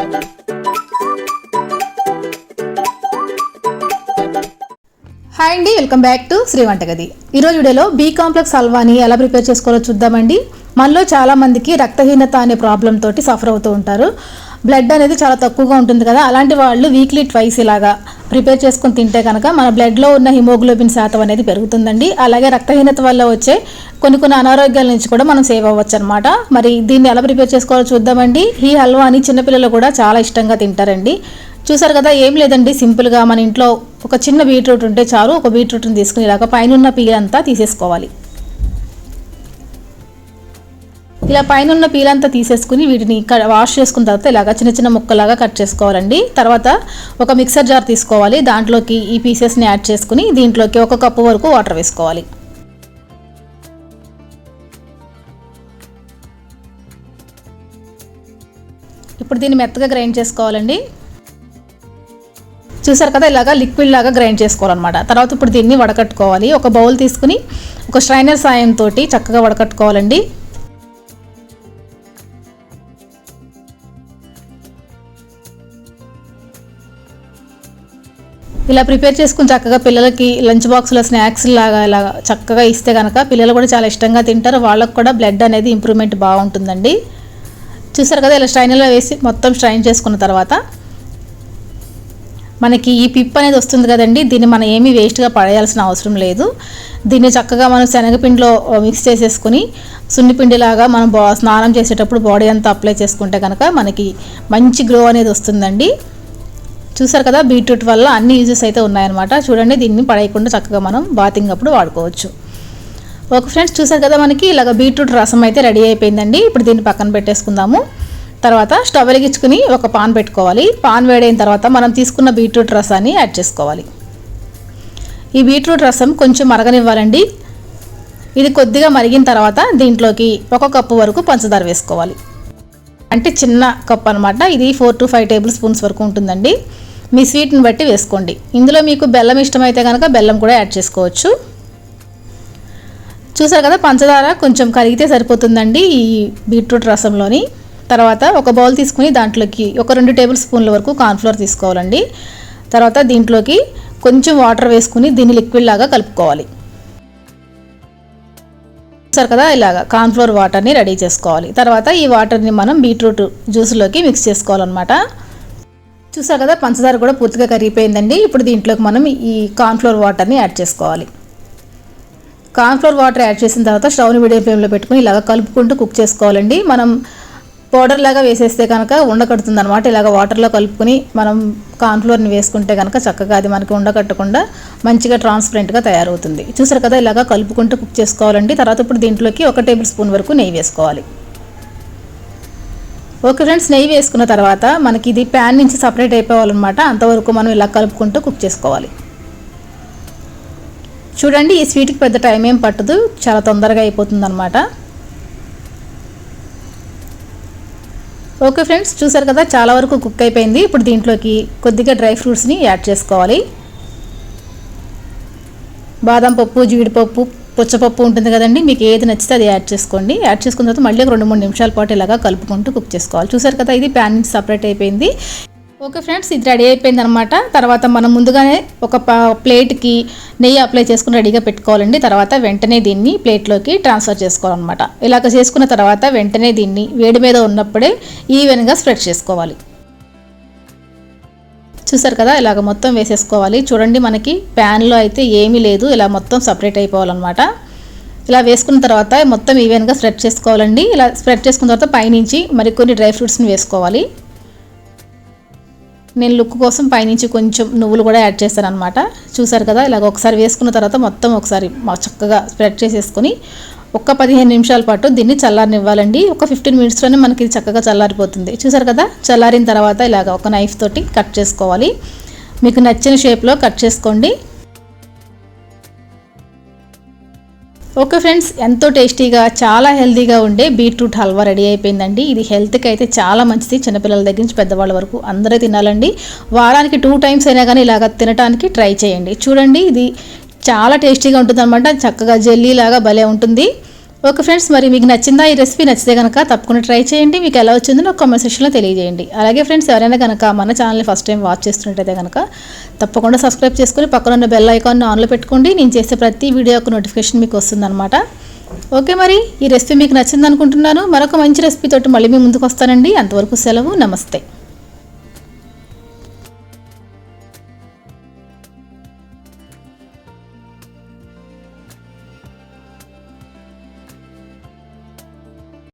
Hi అండి welcome back to Shri వంటగది. ఈరోజు వీడియోలో బీ కాంప్లెక్స్ హల్వాని ఎలా ప్రిపేర్ చేసుకోవాలో చూద్దామండి. మనలో చాలా మందికి రక్తహీనత అనే ప్రాబ్లం తోటి సఫర్ అవుతూ ఉంటారు. బ్లడ్ అనేది చాలా తక్కువగా ఉంటుంది కదా. అలాంటి వాళ్ళు వీక్లీ ట్వైస్ ఇలాగా ప్రిపేర్ చేసుకొని తింటే కనుక మన బ్లడ్లో ఉన్న హిమోగ్లోబిన్ శాతం అనేది పెరుగుతుందండి. అలాగే రక్తహీనత వల్ల వచ్చే కొన్ని కొన్ని అనారోగ్యాల నుంచి కూడా మనం సేవ్ అవ్వచ్చు అనమాట మరి దీన్ని ఎలా ప్రిపేర్ చేసుకోవాలో చూద్దామండి. ఈ హల్వాని చిన్నపిల్లలు కూడా చాలా ఇష్టంగా తింటారండి. చూసారు కదా ఏం లేదండి. సింపుల్గా మన ఇంట్లో ఒక చిన్న బీట్రూట్ ఉంటే చాలు. ఒక బీట్రూట్ని తీసుకుని ఇలాగ పైన ఉన్న పీల్ అంతా తీసేసుకోవాలి. ఇలా పైన ఉన్న పీల్ అంతా తీసేసుకుని వీటిని వాష్ చేసుకున్న తర్వాత ఇలాగ చిన్న చిన్న ముక్కలాగా కట్ చేసుకోవాలండి. తర్వాత ఒక మిక్సర్ జార్ తీసుకోవాలి. దాంట్లోకి ఈ పీసెస్ని యాడ్ చేసుకుని దీంట్లోకి ఒక కప్పు వరకు వాటర్ వేసుకోవాలి. ఇప్పుడు దీన్ని మెత్తగా గ్రైండ్ చేసుకోవాలండి. చూసారు కదా ఇలాగా లిక్విడ్ లాగా గ్రైండ్ చేసుకోవాలన్నమాట. తర్వాత ఇప్పుడు దీన్ని వడకట్టుకోవాలి. ఒక బౌల్ తీసుకుని ఒక స్ట్రైనర్ సాయంతో చక్కగా వడకట్టుకోవాలండి. ఇలా ప్రిపేర్ చేసుకుని చక్కగా పిల్లలకి లంచ్ బాక్స్లో స్నాక్స్ లాగా ఇలా చక్కగా ఇస్తే కనుక పిల్లలు కూడా చాలా ఇష్టంగా తింటారు. వాళ్ళకు కూడా బ్లడ్ అనేది ఇంప్రూవ్మెంట్ బాగుంటుందండి. చూసారు కదా ఇలా స్ట్రైనర్లో వేసి మొత్తం స్ట్రైన్ చేసుకున్న తర్వాత మనకి ఈ పిప్ అనేది వస్తుంది కదండి. దీన్ని మనం ఏమీ వేస్ట్గా పడేయాల్సిన అవసరం లేదు. దీన్ని చక్కగా మనం శనగపిండిలో మిక్స్ చేసేసుకుని సున్నిపిండిలాగా మనం బా స్నానం చేసేటప్పుడు బాడీ అంతా అప్లై చేసుకుంటే కనుక మనకి మంచి గ్లో అనేది వస్తుందండి. చూసారు కదా బీట్రూట్ వల్ల అన్ని యూజెస్ అయితే ఉన్నాయన్నమాట. చూడండి దీన్ని పడేయకుండా చక్కగా మనం బాతింగ్ అప్పుడు వాడుకోవచ్చు. ఓకే ఫ్రెండ్స్ చూసారు కదా మనకి ఇలాగ బీట్రూట్ రసం అయితే రెడీ అయిపోయిందండి. ఇప్పుడు దీన్ని పక్కన పెట్టేసుకుందాము. తర్వాత స్టవ్ వెలిగించుకుని ఒక పాన్ పెట్టుకోవాలి. పాన్ వేడైన తర్వాత మనం తీసుకున్న బీట్రూట్ రసాన్ని యాడ్ చేసుకోవాలి. ఈ బీట్రూట్ రసం కొంచెం మరగనివ్వాలండి. ఇది కొద్దిగా మరిగిన తర్వాత దీంట్లోకి ఒక కప్పు వరకు పంచదార వేసుకోవాలి. అంటే చిన్న కప్పు అనమాట ఇది four to five table spoons వరకు ఉంటుందండి. మీ స్వీట్ని బట్టి వేసుకోండి. ఇందులో మీకు బెల్లం ఇష్టమైతే కనుక బెల్లం కూడా యాడ్ చేసుకోవచ్చు. చూసారు కదా పంచదార కొంచెం కరిగితే సరిపోతుందండి ఈ బీట్రూట్ రసంలోని. తర్వాత ఒక బౌల్ తీసుకుని దాంట్లోకి ఒక రెండు టేబుల్ స్పూన్ల వరకు కార్న్ఫ్లోర్ తీసుకోవాలండి. తర్వాత దీంట్లోకి కొంచెం వాటర్ వేసుకుని దీన్ని లిక్విడ్ లాగా కలుపుకోవాలి. చూసారు కదా ఇలాగా కార్న్ఫ్లోర్ వాటర్ని రెడీ చేసుకోవాలి. తర్వాత ఈ వాటర్ని మనం బీట్రూట్ జ్యూస్లోకి మిక్స్ చేసుకోవాలన్నమాట. చూసారు కదా పంచదార కూడా పూర్తిగా కరిగిపోయిందండి. ఇప్పుడు దీంట్లోకి మనం ఈ కార్న్ఫ్లోర్ వాటర్ని యాడ్ చేసుకోవాలి. కార్న్ఫ్లోర్ వాటర్ యాడ్ చేసిన తర్వాత స్టవ్ని మీడియం ఫ్లేమ్లో పెట్టుకుని ఇలాగ కలుపుకుంటూ కుక్ చేసుకోవాలండి. మనం పౌడర్ లాగా వేసేస్తే కనుక ఉండకడుతుంది అనమాట ఇలాగ వాటర్లో కలుపుకొని మనం కార్న్ఫ్లోర్ని వేసుకుంటే కనుక చక్కగా అది మనకి ఉండకట్టకుండా మంచిగా ట్రాన్స్పరెంట్గా తయారవుతుంది. చూసారు కదా ఇలాగ కలుపుకుంటూ కుక్ చేసుకోవాలండి. తర్వాత ఇప్పుడు దీంట్లోకి ఒక టేబుల్ స్పూన్ వరకు నెయ్యి వేసుకోవాలి. ఓకే ఫ్రెండ్స్ నెయ్యి వేసుకున్న తర్వాత మనకి ఇది ప్యాన్ నుంచి సపరేట్ అయిపోవాలన్నమాట. అంతవరకు మనం ఇలా కలుపుకుంటూ కుక్ చేసుకోవాలి. చూడండి ఈ స్వీట్కి పెద్ద టైం ఏం పట్టదు. చాలా తొందరగా అయిపోతుంది అనమాట ఓకే ఫ్రెండ్స్ చూసారు కదా చాలా వరకు కుక్ అయిపోయింది. ఇప్పుడు దీంట్లోకి కొద్దిగా డ్రై ఫ్రూట్స్ని యాడ్ చేసుకోవాలి. బాదం పప్పు జీడిపప్పు పుచ్చపప్పు ఉంటుంది కదండి మీకు ఏది నచ్చితే అది యాడ్ చేసుకోండి. యాడ్ చేసుకున్న తర్వాత మళ్ళీ ఒక రెండు మూడు నిమిషాల పాటు ఇలాగా కలుపుకుంటూ కుక్ చేసుకోవాలి. చూసారు కదా ఇది ప్యాన్ నుంచి సపరేట్ అయిపోయింది. ఓకే ఫ్రెండ్స్ ఇది రెడీ అయిపోయింది అనమాట తర్వాత మనం ముందుగానే ఒక ప- ప్లేట్కి నెయ్యి అప్లై చేసుకుని రెడీగా పెట్టుకోవాలండి. తర్వాత వెంటనే దీన్ని ప్లేట్లోకి ట్రాన్స్ఫర్ చేసుకోవాలన్నమాట. ఇలాగ చేసుకున్న తర్వాత వెంటనే దీన్ని వేడి మీద ఉన్నప్పుడే ఈవెన్గా స్ప్రెడ్ చేసుకోవాలి. చూసారు కదా ఇలాగ మొత్తం వేసేసుకోవాలి. చూడండి మనకి ప్యాన్లో అయితే ఏమీ లేదు ఇలా మొత్తం సపరేట్ అయిపోవాలన్నమాట. ఇలా వేసుకున్న తర్వాత మొత్తం ఈవెన్గా స్ప్రెడ్ చేసుకోవాలండి. ఇలా స్ప్రెడ్ చేసుకున్న తర్వాత పైనుంచి మరికొన్ని డ్రై ఫ్రూట్స్ని వేసుకోవాలి. నేను లుక్ కోసం పైనుంచి కొంచెం నువ్వులు కూడా యాడ్ చేస్తాను అనమాట చూసారు కదా ఇలాగ ఒకసారి వేసుకున్న తర్వాత మొత్తం ఒకసారి మా చక్కగా స్ప్రెడ్ చేసేసుకొని ఒక పదిహేను నిమిషాల పాటు దీన్ని చల్లారనివ్వాలండి. ఒక ఫిఫ్టీన్ మినిట్స్లోనే మనకి ఇది చక్కగా చల్లారిపోతుంది. చూసారు కదా చల్లారిన తర్వాత ఇలాగ ఒక నైఫ్ తోటి కట్ చేసుకోవాలి. మీకు నచ్చిన షేప్లో కట్ చేసుకోండి. ఓకే ఫ్రెండ్స్ ఎంతో టేస్టీగా చాలా హెల్తీగా ఉండే బీట్రూట్ హల్వా రెడీ అయిపోయిందండి. ఇది హెల్త్కి అయితే చాలా మంచిది. చిన్నపిల్లల దగ్గర నుంచి పెద్దవాళ్ళ వరకు అందరూ తినాలండి. వారానికి టూ టైమ్స్ అయినా కానీ ఇలాగ తినడానికి ట్రై చేయండి. చూడండి ఇది చాలా టేస్టీగా ఉంటుంది అనమాట చక్కగా జెల్లీ లాగా భలే ఉంటుంది. ఓకే ఫ్రెండ్స్ మరి మీకు నచ్చిందా ఈ రెసిపీ? నచ్చితే కనుక తప్పకుండా ట్రై చేయండి. మీకు ఎలా వచ్చిందో నాకు కామెంట్ సెక్షన్లో తెలియజేయండి. అలాగే ఫ్రెండ్స్ ఎవరైనా కనుక మన ఛానల్ని ఫస్ట్ టైం వాచ్ చేస్తున్నట్టయితే కనుక తప్పకుండా సబ్స్క్రైబ్ చేసుకొని పక్కన ఉన్న బెల్ ఐకాన్ని ఆన్లో పెట్టుకోండి. నేను చేసే ప్రతి వీడియో యొక్క నోటిఫికేషన్ మీకు వస్తుందన్నమాట. ఓకే మరి ఈ రెసిపీ మీకు నచ్చింది అనుకుంటున్నాను మరొక మంచి రెసిపీ తోటి మళ్ళీ మీ ముందుకు వస్తానండి. అంతవరకు సెలవు నమస్తే.